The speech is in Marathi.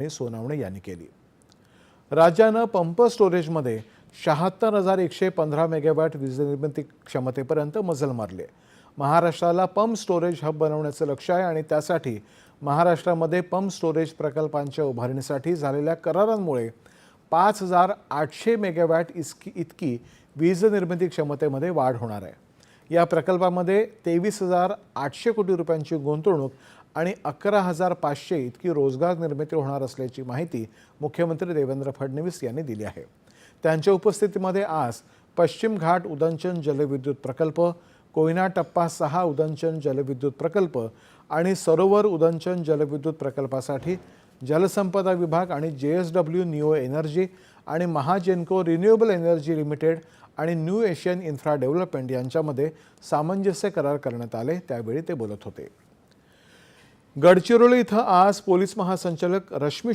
हे सोनावणे यांनी केली. राज्यानं पंप स्टोरेजमध्ये शहात्तर हजार एकशे पंधरा मेगावॅट वीज निर्मिती क्षमतेपर्यंत मजल मारली. महाराष्ट्राला पंप स्टोरेज हब बनवण्याचं लक्ष आहे आणि त्यासाठी महाराष्ट्रामध्ये पंप स्टोरेज प्रकल्पांच्या उभारणीसाठी झालेल्या करारांमुळे पाच हजार आठशे मेगावॅट इसकी इतकी वीज निर्मिती क्षमतेमध्ये वाढ होणार आहे. या प्रकल्पामध्ये तेवीस हजार आठशे कोटी रुपयांची गुंतवणूक आणि अकरा हजार पाचशे इतकी रोजगार निर्मिती होणार असल्याची माहिती मुख्यमंत्री देवेंद्र फडणवीस यांनी दिली आहे. त्यांच्या उपस्थितीमध्ये आज पश्चिम घाट उदंचन जलविद्युत प्रकल्प कोयना टप्पा सहा उदंचन जलविद्युत प्रकल्प आणि सरोवर उदंचन जलविद्युत प्रकल्पासाठी जलसंपदा विभाग आणि जे एस डब्ल्यू निओ एनर्जी आणि महाजेनको रिन्युएबल एनर्जी लिमिटेड आणि न्यू एशियन इन्फ्रा डेव्हलपमेंट यांच्यामध्ये सामंजस्य करार करण्यात आले त्यावेळी ते बोलत होते. गडचिरोली इथं आज पोलीस महासंचालक रश्मी